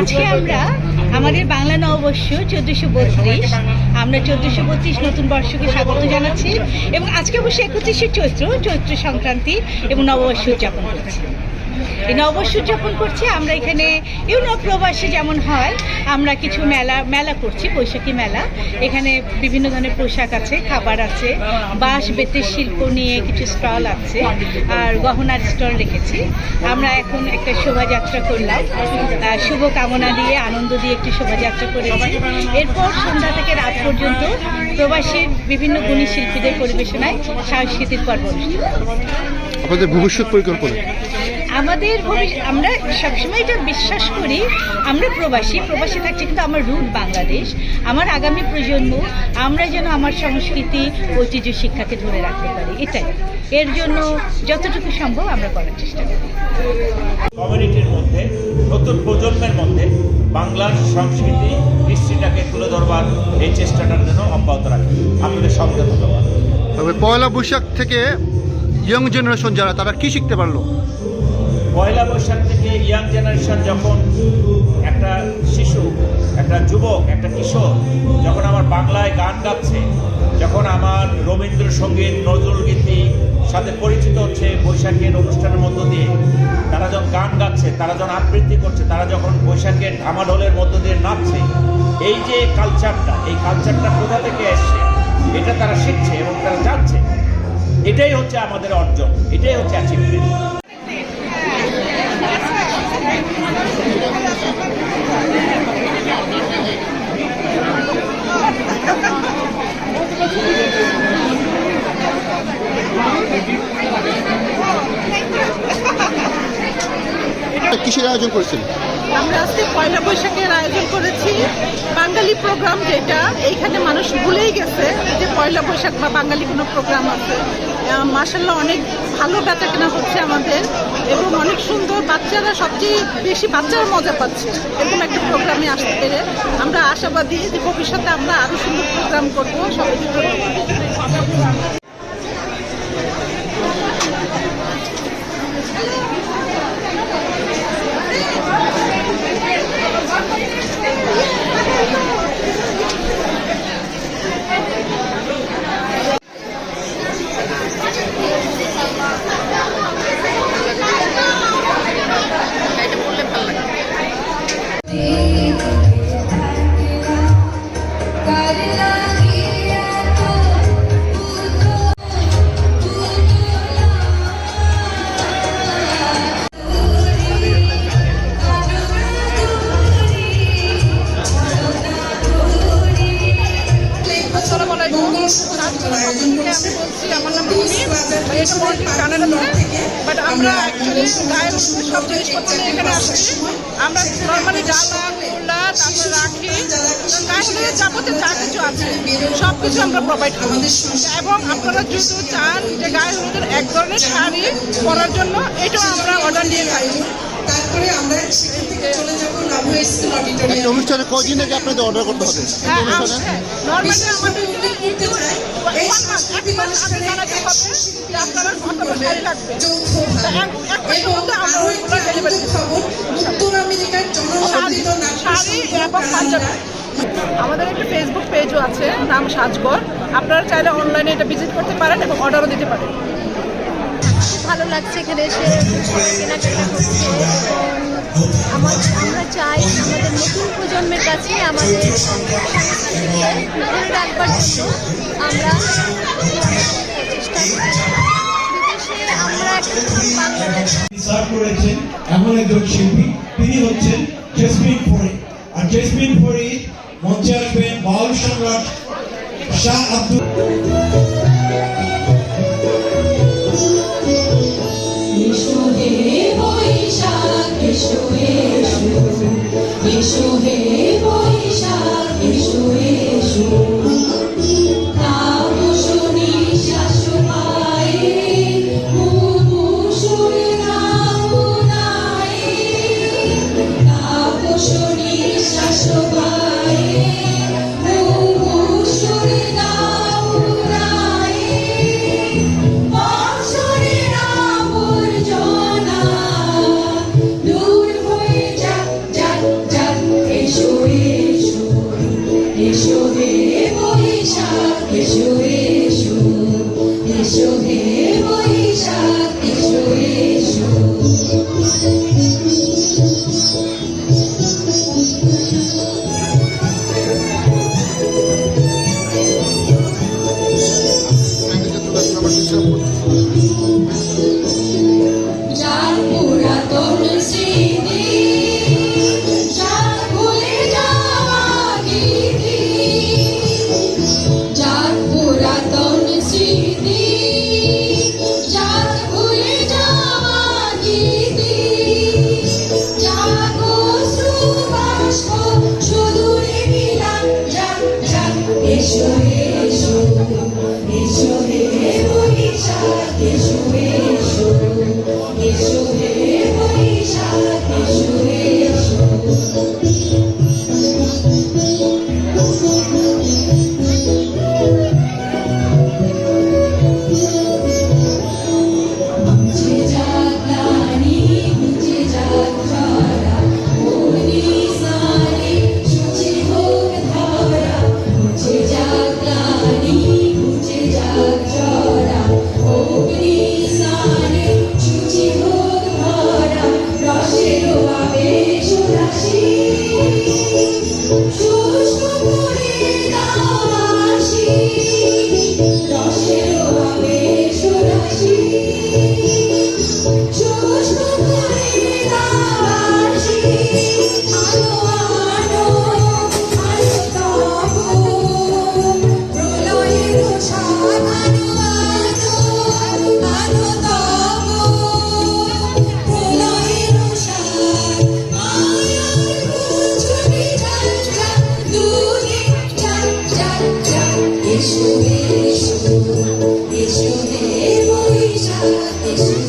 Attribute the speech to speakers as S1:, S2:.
S1: আজকে আমরা আমাদের বাংলা নববর্ষ চোদ্দশো বত্রিশ। আমরা চোদ্দশো বত্রিশ নতুন বর্ষকে স্বাগত জানাচ্ছি এবং আজকে অবশ্যই একত্রিশে চৈত্র চৈত্র সংক্রান্তি এবং নববর্ষ উদযাপন করছি। এই নববর্ষ উদযাপন করছি, আমরা এখানে ইউনো প্রবাসী যেমন হয়, আমরা কিছু মেলা মেলা করছি, বৈশাখী মেলা। এখানে বিভিন্ন ধরনের পোশাক আছে, খাবার আছে, বাঁশ, বেতের শিল্প নিয়ে কিছু স্টল আছে, আর গহনার স্টল রেখেছি। আমরা এখন একটা শোভাযাত্রা করলাম। শুভ কামনা দিয়ে, আনন্দ দিয়ে একটি শোভাযাত্রা করেছি। এরপর সন্ধ্যা থেকে রাত পর্যন্ত প্রবাসীর বিভিন্ন গুণী শিল্পীদের পরিবেশনায় সাংস্কৃতিক পর্ব
S2: আপনাদের ভবিষ্যৎ পরিকল্পনা?
S1: আমাদের আমরা সবসময় এটা বিশ্বাস করি আমরা প্রবাসী প্রবাসী থাকছি কিন্তু আমার রুট বাংলাদেশ আমার আগামী প্রজন্ম আমরা যেন আমার সংস্কৃতি ঐতিহ্য শিক্ষাকে ধরে রাখতে পারি এটাই। এর জন্য যতটুকু সম্ভব আমরা করার চেষ্টা করি।
S3: কমিউনিটির মধ্যে নতুন প্রজন্মের মধ্যে বাংলার সংস্কৃতি হিস্ট্রিটাকে তুলে ধরবার এই চেষ্টাটার জন্য অব্যাহত রাখি। আপনাদের সঙ্গে ধন্যবাদ।
S2: তবে পয়লা বৈশাখ থেকে ইয়ং জেনারেশন যারা তারা কি শিখতে পারল?
S3: পয়লা বৈশাখ থেকে ইয়াং জেনারেশন যখন একটা শিশু, একটা যুবক, একটা কিশোর যখন আমার বাংলায় গান গাচ্ছে, যখন আমার রবীন্দ্রসঙ্গীত, নজরুল গীতি সাথে পরিচিত হচ্ছে বৈশাখের অনুষ্ঠানের মধ্য দিয়ে, তারা যখন গান গাচ্ছে, তারা যখন আবৃত্তি করছে, তারা যখন বৈশাখের ঢামাঢোলের মধ্য দিয়ে নাচছে, এই যে কালচারটা এই কালচারটা কোথা থেকে এসছে, এটা তারা শিখছে এবং তারা জানছে। এটাই হচ্ছে আমাদের অর্জন, এটাই হচ্ছে অ্যাচিভমেন্ট
S2: কিসের আয়োজন করেছেন?
S4: আমরা আজকে পয়লা বৈশাখের আয়োজন করেছি। বাঙালি প্রোগ্রাম যেটা, এইখানে মানুষ ভুলেই গেছে যে পয়লা বৈশাখ বা বাঙালি কোনো প্রোগ্রাম আছে। মাসাল্লাহ অনেক ভালো বেচা কেনা হচ্ছে আমাদের এবং অনেক সুন্দর বাচ্চারা সবচেয়ে বেশি বাচ্চারা মজা পাচ্ছে এরকম একটা প্রোগ্রামে আসতে পেরে। আমরা আশাবাদী যে ভবিষ্যতে আমরা আরও সুন্দর প্রোগ্রাম করব সবাইকে ধন্যবাদ আমার নাম বাট আমরা অ্যাকচুয়ালি গায়ের সব জিনিসপত্র নিয়ে এখানে আসছি আমরা নর্মালি ডালা কুলা তারপরে রাখি গায়ের যাবতীয় যা কিছু আছে সব কিছু আমরা প্রোভাইড করি এবং আপনারা যদি চান যে গায়ের হলুদের এক ধরনের শাড়ি পরার জন্য এটাও আমরা অর্ডার নিয়ে থাকি
S5: তারপরে আমরা সেখান থেকে চলে যাব রামু স্কুল অডিটোরিয়াম
S2: একটা অনুষ্ঠানে কদিন আগে আপনাদের অর্ডার করতে হবে?
S1: হ্যাঁ,
S2: অনুষ্ঠানে?
S1: নর্মালি আমাদের
S5: এই এবং একটি আনন্দের খবর উত্তর আমেরিকার
S1: আমাদের একটা ফেসবুক পেজও আছে নাম সাজগর আপনারা চাইলে অনলাইনে এটা ভিজিট করতে পারেন এবং অর্ডারও দিতে পারেন।
S6: ভালো লাগছে এখানে এসে কেনাকাটা হচ্ছে আমার আমরা চাই আমাদের নতুন প্রজন্মের কাছে আমাদের ধরে রাখবার জন্য আমরা চেষ্টা করছি
S7: শিল্পী। তিনি হচ্ছেন আর মঞ্চে
S5: বৈশাখ